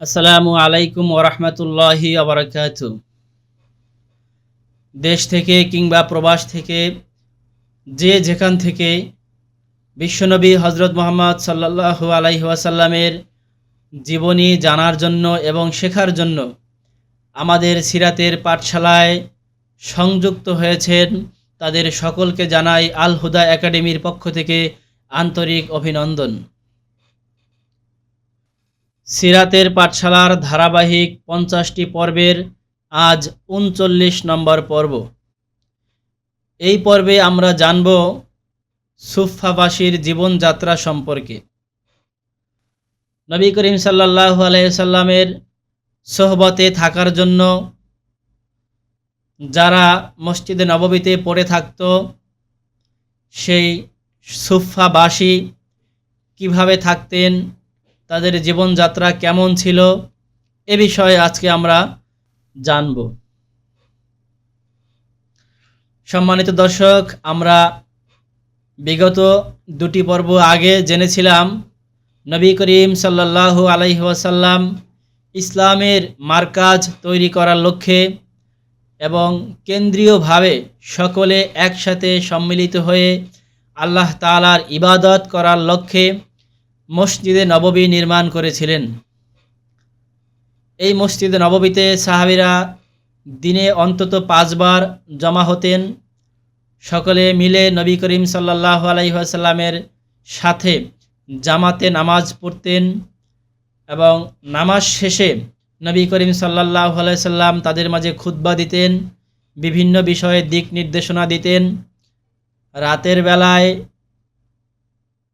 আসসালামু আলাইকুম ওরহমতুল্লাহি আবরকাত দেশ থেকে কিংবা প্রবাস থেকে, যে যেখান থেকে বিশ্বনবী হজরত মোহাম্মদ সাল্লাল্লাহু আলাইহি জীবনী জানার জন্য এবং শেখার জন্য আমাদের সিরাতের পাঠশালায় সংযুক্ত হয়েছেন তাদের সকলকে জানাই আল হুদা একাডেমির পক্ষ থেকে আন্তরিক অভিনন্দন। সিরাতের পাঠশালার ধারাবাহিক পঞ্চাশটি পর্বের আজ উনচল্লিশ নম্বর পর্ব। এই পর্বে আমরা জানব সুফাবাসীর জীবনযাত্রা সম্পর্কে। নবী করিম সাল্লাহ আলাইসাল্লামের সোহবতে থাকার জন্য যারা মসজিদে নববীতে পড়ে থাকত, সেই সুফাবাসী কীভাবে থাকতেন তাদের জীবনযাত্রা কেমন ছিল, এ বিষয়ে আজকে আমরা জানব। সম্মানিত দর্শক, আমরা বিগত দুটি পর্ব আগে জেনেছিলাম, নবী করিম সাল্লাল্লাহু আলাইহি ওয়াসাল্লাম ইসলামের মার্কাজ তৈরি করার লক্ষ্যে এবং কেন্দ্রীয়ভাবে সকলে একসাথে সম্মিলিত হয়ে আল্লাহ তালার ইবাদত করার লক্ষ্যে মসজিদে নববী নির্মাণ করেছিলেন। এই মসজিদে নববীতে সাহাবিরা দিনে অন্তত পাঁচবার জমা হতেন। সকলে মিলে নবী করিম সাল্লাহ আলাইসাল্লামের সাথে জামাতে নামাজ পড়তেন এবং নামাজ শেষে নবী করিম সাল্লাহ আলাইসাল্লাম তাদের মাঝে খুদ্া দিতেন, বিভিন্ন বিষয়ে দিক নির্দেশনা দিতেন। রাতের বেলায়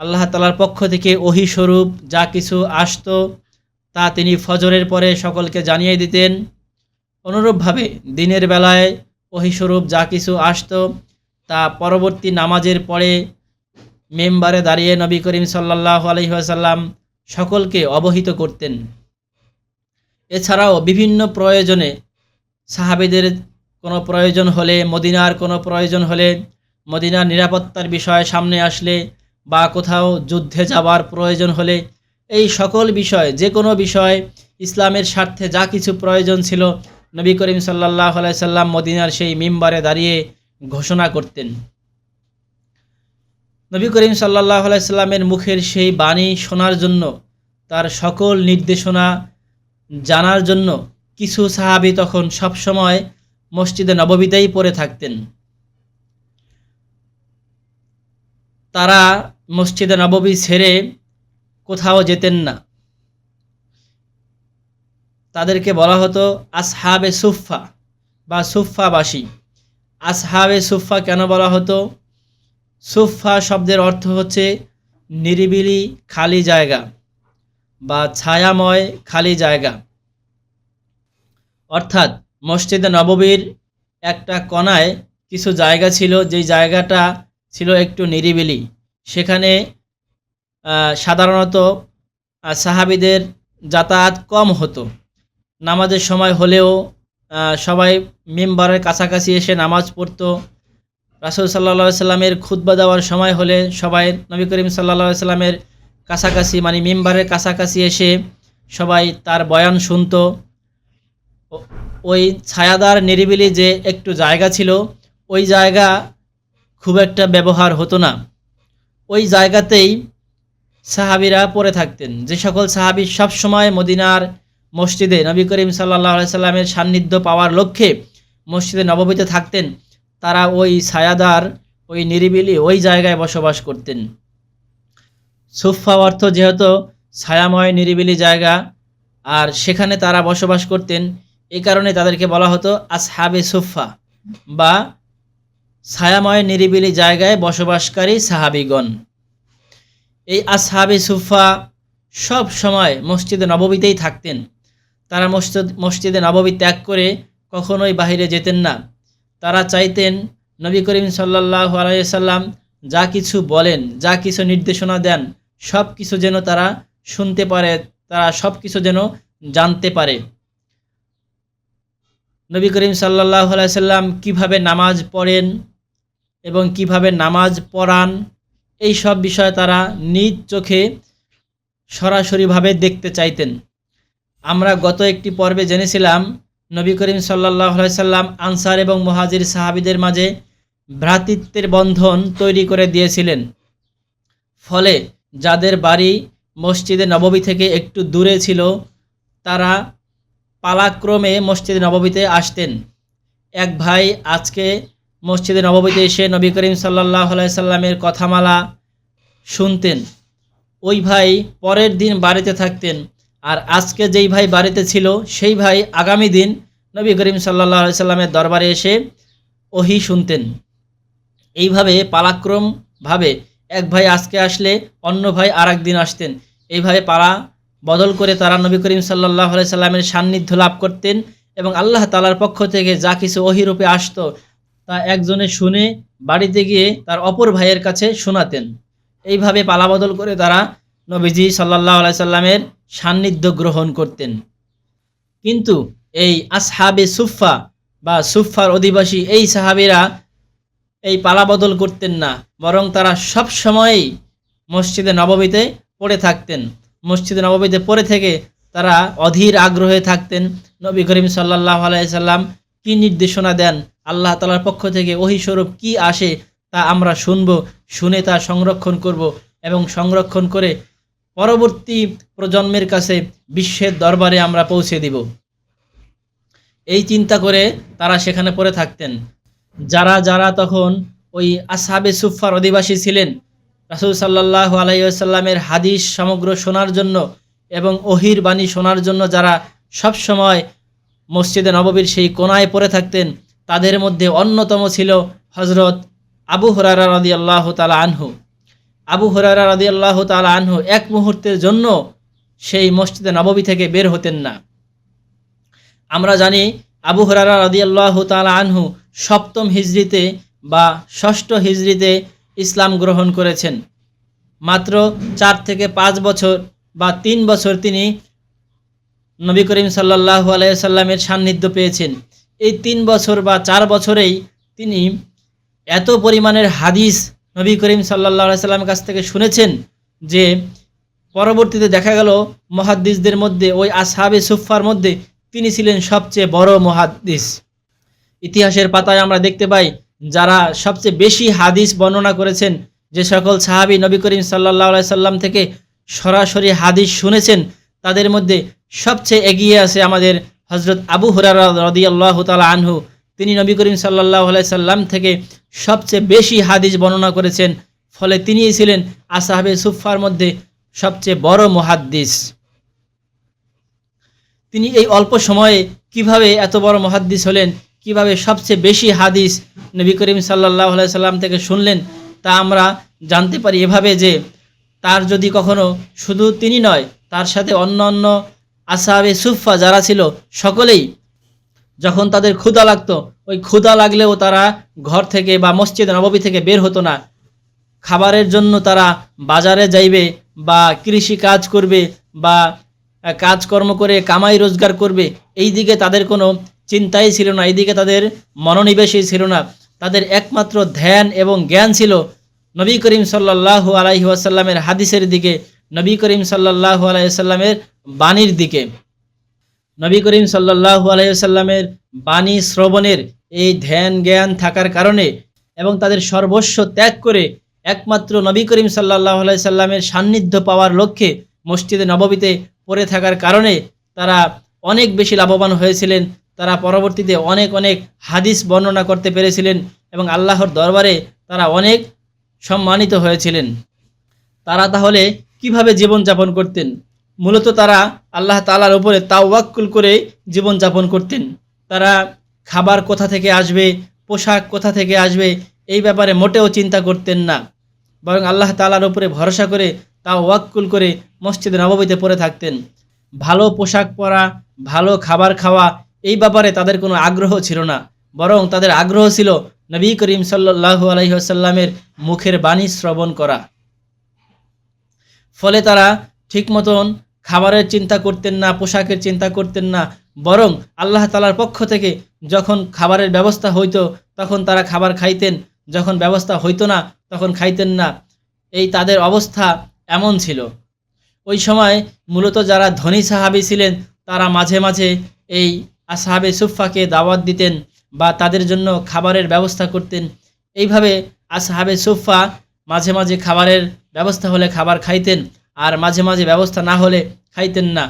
আল্লাহ তালার পক্ষ থেকে ওহি স্বরূপ যা কিছু আসতো, তা তিনি ফজরের পরে সকলকে জানিয়ে দিতেন। অনুরূপভাবে দিনের বেলায় ওহি স্বরূপ যা কিছু আসতো, তা পরবর্তী নামাজের পরে মেম্বারে দাঁড়িয়ে নবী করিম সাল্লাহ আলহিহাসাল্লাম সকলকে অবহিত করতেন। এছাড়াও বিভিন্ন প্রয়োজনে সাহাবিদের কোনো প্রয়োজন হলে, মদিনার কোনো প্রয়োজন হলে মদিনার নিরাপত্তার বিষয় সামনে আসলে বা কোথাও যুদ্ধে যাওয়ার প্রয়োজন হলে এই সকল বিষয়, যে কোনো বিষয়, ইসলামের স্বার্থে যা কিছু প্রয়োজন ছিল, নবী করিম সাল্লাহ সাল্লাম মদিনার সেই মিম্বারে দাঁড়িয়ে ঘোষণা করতেন। নবী করিম সাল্লাহ সাল্লামের মুখের সেই বাণী শোনার জন্য, তার সকল নির্দেশনা জানার জন্য কিছু সাহাবি তখন সবসময় মসজিদে নববিতেই পড়ে থাকতেন। তারা মসজিদে নববী ছেড়ে কোথাও যেতেন না। তাদেরকে বলা হতো আসহাবে সুফা বা সুফাবাসী আসহাবে সুফা কেন বলা হতো? সুফা শব্দের অর্থ হচ্ছে নিরিবিলি খালি জায়গা বা ছায়াময় খালি জায়গা। অর্থাৎ মসজিদে নববীর একটা কণায় কিছু জায়গা ছিল, যেই জায়গাটা ছিল একটু নিরিবিলি। সেখানে সাধারণত সাহাবিদের যাতায়াত কম হতো। নামাজের সময় হলেও সবাই মেম্বারের কাছাকাছি এসে নামাজ পড়তো। রাসুল সাল্লা সাল্লামের খুদ্া দেওয়ার সময় হলে সবাই, নবী করিম সাল্লা সাল্লামের কাছাকাছি মানে মেম্বারের কাছাকাছি এসে সবাই তার বয়ান শুনত। ওই ছায়াদার নিরিবিলি যে একটু জায়গা ছিল, ওই জায়গা খুব একটা ব্যবহার হতো না। ওই জায়গাতেই সাহাবিরা পড়ে থাকতেন। যে সকল সাহাবি সবসময় মদিনার মসজিদে নবী করিম সাল্লাহ সাল্লামের সান্নিধ্য পাওয়ার লক্ষ্যে মসজিদে নবমীতে থাকতেন, তারা ওই ছায়াদার, ওই নিরিবিলি ওই জায়গায় বসবাস করতেন। সুফা অর্থ যেহেতু ছায়াময়, নিরিবিলি জায়গা, আর সেখানে তারা বসবাস করতেন এই কারণে তাদেরকে বলা হতো আসহাবে সুফা বা ছায়াময় নিরিবিলি জায়গায় বসবাসকারী সাহাবিগণ। এই আসহাবে সুফা সব সময় মসজিদে নববীতেই থাকতেন। তারা মসজিদ, মসজিদে নববী ত্যাগ করে কখনোই বাহিরে যেতেন না। তারা চাইতেন নবী করিম সাল্লাহ আলাইসাল্লাম যা কিছু বলেন, যা কিছু নির্দেশনা দেন সব কিছু যেন তারা শুনতে পারে, তারা সব কিছু যেন জানতে পারে। নবী করিম সাল্লাহ আলাইসাল্লাম কীভাবে নামাজ পড়েন এবং কীভাবে নামাজ পড়ান, এই সব বিষয়ে তারা নিজ চোখে সরাসরিভাবে দেখতে চাইতেন। আমরা গত একটি পর্বে জেনেছিলাম, নবী করিম সাল্লাহ সাল্লাম আনসার এবং মহাজির সাহাবিদের মাঝে ভ্রাতৃত্বের বন্ধন তৈরি করে দিয়েছিলেন। ফলে যাদের বাড়ি মসজিদে নববী থেকে একটু দূরে ছিল, তারা পালাক্রমে মসজিদে নববীতে আসতেন। এক ভাই আজকে মসজিদে নববীতে এসে নবী করিম সাল্লাহ সাল্লামের কথামালা শুনতেন। ওই ভাই পরের দিন বাড়িতে থাকতেন আর আজকে যেই ভাই বাড়িতে ছিল, সেই ভাই আগামী দিন নবী করিম সাল্লাহ সাল্লামের দরবারে এসে ওহি শুনতেন। এইভাবে পালাক্রমভাবে এক ভাই আজকে আসলে অন্য ভাই আর দিন আসতেন এইভাবে পালা বদল করে তারা নবী করিম সাল্লাহ সাল্লামের সান্নিধ্য লাভ করতেন এবং আল্লাহ তালার পক্ষ থেকে যা কিছু অহিরূপে আসতো তা একজনে শুনে বাড়িতে গিয়ে তার অপর ভাইয়ের কাছে শোনাতেন। এইভাবে পালাবদল করে তারা নবীজি সাল্লাহ সাল্লামের সান্নিধ্য গ্রহণ করতেন। কিন্তু এই আসহাবে সুফা বা সুফার অধিবাসী এই সাহাবিরা এই পালাবদল করতেন না, বরং তারা সব সময়ই মসজিদে নববীতে পড়ে থাকতেন। মসজিদে নববীতে পড়ে থেকে তারা অধীর আগ্রহে থাকতেন। নবী করিম সাল্লাহ আলাইসাল্লাম কি নির্দেশনা দেন? আল্লাহ তালার পক্ষ থেকে ওহি স্বরূপ কী আসে তা আমরা শুনব, শুনে তা সংরক্ষণ করব এবং সংরক্ষণ করে পরবর্তী প্রজন্মের কাছে বিশ্বের দরবারে আমরা পৌঁছে দিব। এই চিন্তা করে তারা সেখানে পড়ে থাকতেন। যারা যারা তখন ওই আসহাবে সুফার অধিবাসী ছিলেন রাসুল সাল্লাহ আলাইসাল্লামের হাদিস সমগ্র শোনার জন্য এবং ওহির বাণী শোনার জন্য যারা সব সময় মসজিদে নববীর সেই কোনায় পড়ে থাকতেন, তাদের মধ্যে অন্যতম ছিল হজরত আবু হরারা রদি আল্লাহ তালা আনহু। আবু হরারা রদি আল্লাহ তালা আনহু এক মুহূর্তের জন্য সেই মসজিদে নববী থেকে বের হতেন না। আমরা জানি আবু হরারা রদি আল্লাহ তালা আনহু সপ্তম হিজড়িতে বা ষষ্ঠ হিজড়িতে ইসলাম গ্রহণ করেছেন। মাত্র চার থেকে পাঁচ বছর বা তিন বছর তিনি নবী করিম সাল্লাহ আলাইসাল্লামের সান্নিধ্য পেয়েছেন। এই তিন বছর বা চার বছরেই তিনি এত পরিমাণের হাদিস নবী করিম সাল্লাহ সাল্লামের কাছ থেকে শুনেছেন যে পরবর্তীতে দেখা গেল মহাদ্দিসদের মধ্যে, ওই আসহাবে সুফার মধ্যে তিনি ছিলেন সবচেয়ে বড় মহাদ্দিস। ইতিহাসের পাতায় আমরা দেখতে পাই যারা সবচেয়ে বেশি হাদিস বর্ণনা করেছেন, যে সকল সাহাবি নবী করিম সাল্লাহ সাল্লাম থেকে সরাসরি হাদিস শুনেছেন, তাদের মধ্যে সবচেয়ে এগিয়ে আছে আমাদের হজরত আবু হুরারা রদি আল্লাহ তালা আনহু। তিনি নবী করিম সাল্লাহ সাল্লাম থেকে সবচেয়ে বেশি হাদিস বর্ণনা করেছেন, ফলে তিনিই ছিলেন আসাহাবে সুফার মধ্যে সবচেয়ে বড় মহাদ্দিস। তিনি এই অল্প সময়ে কীভাবে এত বড় মহাদ্দিস হলেন কীভাবে সবচেয়ে বেশি হাদিস নবী করিম সাল্লাহ সাল্লাম থেকে শুনলেন, তা আমরা জানতে পারি এভাবে যে তার যদি কখনো শুধু তিনি নয়, তার সাথে অন্য অন্য আসাবে সুফা যারা ছিল, সকলেই যখন তাদের ক্ষুদা লাগতো, ওই ক্ষুদা লাগলেও তারা ঘর থেকে বা মসজিদ নববী থেকে বের হতো না। খাবারের জন্য তারা বাজারে যাইবে বা কৃষি কাজ করবে বা কাজকর্ম করে কামাই রোজগার করবে, এই দিকে তাদের কোনো চিন্তাই ছিল না, এইদিকে তাদের মনোনিবেশই ছিল না। তাদের একমাত্র ধ্যান এবং জ্ঞান ছিল নবী করিম সাল্লাহ আলাইহি আসাল্লামের হাদিসের দিকে, নবী করিম সাল্লাহ আলাইসাল্লামের বাণীর দিকে। নবী করিম সাল্লাহ আলাইসাল্লামের বাণী শ্রবণের এই ধ্যান জ্ঞান থাকার কারণে এবং তাদের সর্বস্ব ত্যাগ করে একমাত্র নবী করিম সাল্লাহ আলাইসাল্লামের সান্নিধ্য পাওয়ার লক্ষ্যে মসজিদে নববীতে পড়ে থাকার কারণে তারা অনেক বেশি লাভবান হয়েছিলেন তারা পরবর্তীতে অনেক অনেক হাদিস বর্ণনা করতে পেরেছিলেন এবং আল্লাহর দরবারে তারা অনেক সম্মানিত হয়েছিলেন। তারা তাহলে কীভাবে জীবনযাপন করতেন? মূলত তারা আল্লাহ তালার উপরে তাওয়াক্কুল করে জীবনযাপন করতেন। তারা খাবার কোথা থেকে আসবে, পোশাক কোথা থেকে আসবে, এই ব্যাপারে মোটেও চিন্তা করতেন না। বরং আল্লাহ তালার উপরে ভরসা করে তাও ওয়াক্কুল করে মসজিদ নববীতে পড়ে থাকতেন। ভালো পোশাক পরা, ভালো খাবার খাওয়া এই ব্যাপারে তাদের কোনো আগ্রহ ছিল না। বরং তাদের আগ্রহ ছিল নবী করিম সাল্লাহু আলহিহাসাল্লামের মুখের বাণী শ্রবণ করা। ফলে তারা ঠিক মতন খাবারের চিন্তা করতেন না, পোশাকের চিন্তা করতেন না, বরং আল্লাহ তালার পক্ষ থেকে যখন খাবারের ব্যবস্থা হইতো, তখন তারা খাবার খাইতেন। যখন ব্যবস্থা হইতো না, তখন খাইতেন না। এই তাদের অবস্থা এমন ছিল। ওই সময় মূলত যারা ধনী সাহাবি ছিলেন, তারা মাঝে মাঝে এই আসহাবে সুফাকে দাওয়াত দিতেন বা তাদের জন্য খাবারের ব্যবস্থা করতেন। এইভাবে আসহাবে সুফা মাঝে মাঝে খাবারের ব্যবস্থা হলে খাবার খাইতেন আর মাঝে মাঝে ব্যবস্থা না হলে খাইতেন না।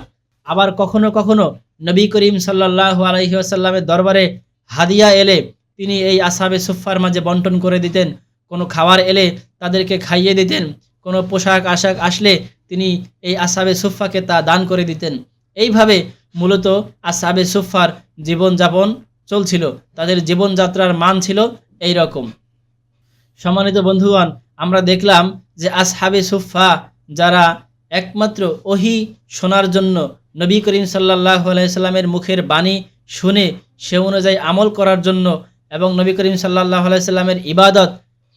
আবার কখনো কখনো নবী করিম সাল্লাহ আলহি আসাল্লামের দরবারে হাদিয়া এলে তিনি এই আসাবে সুফার মাঝে বন্টন করে দিতেন। কোনো খাবার এলে তাদেরকে খাইয়ে দিতেন। কোনো পোশাক আশাক আসলে তিনি এই আসাবে সুফাকে তা দান করে দিতেন। এইভাবে মূলত আসাবে সুফার জীবনযাপন চলছিল। তাদের জীবনযাত্রার মান ছিল এই রকম সম্মানিত বন্ধুগণ, আমরা দেখলাম যে আসহাবে সুফা যারা একমাত্র ওহি শোনার জন্য নবী করিম সাল্লাহ আলাইসাল্লামের মুখের বাণী শুনে সে অনুযায়ী আমল করার জন্য এবং নবী করিম সাল্লাহ আলাইসাল্লামের ইবাদত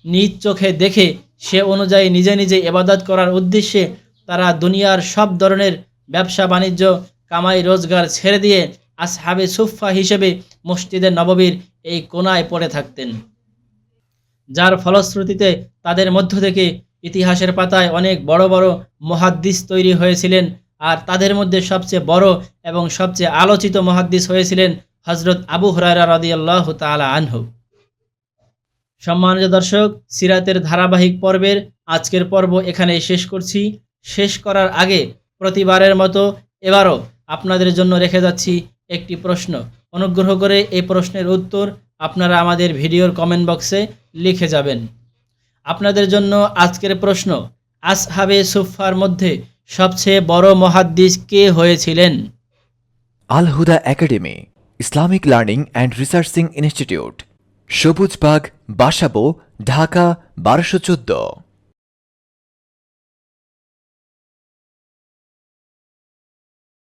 নিজ চোখে দেখে সে অনুযায়ী নিজে নিজে ইবাদত করার উদ্দেশ্যে তারা দুনিয়ার সব ধরনের ব্যবসা বাণিজ্য কামাই রোজগার ছেড়ে দিয়ে আসহাবে সুফা হিসেবে মসজিদে নববীর এই কোনায় পড়ে থাকতেন। যার ফলশ্রুতিতে তাদের মধ্য থেকে ইতিহাসের পাতায় অনেক বড় বড় মহাদ্দিস তৈরি হয়েছিলেন আর তাদের মধ্যে সবচেয়ে বড় এবং সবচেয়ে আলোচিত মহাদ্দিস হয়েছিলেন হজরত আবু হরারা রদিয়াল্লাহ তালা আনহু। সম্মানিত দর্শক, সিরাতের ধারাবাহিক পর্বের আজকের পর্ব এখানে শেষ করছি। শেষ করার আগে প্রতিবারের মতো এবারও আপনাদের জন্য রেখে যাচ্ছি একটি প্রশ্ন। অনুগ্রহ করে এই প্রশ্নের উত্তর আপনারা আমাদের ভিডিওর কমেন্ট বক্সে লিখে যাবেন। আপনাদের জন্য আজকের প্রশ্ন, আসহাবে সুফার মধ্যে সবচেয়ে বড় মহাদ্দিস কে হয়েছিলেন? Al Huda academy, Islamic learning and researching institute Sabujbag Basabo, Dhaka, বারোশো চোদ্দ।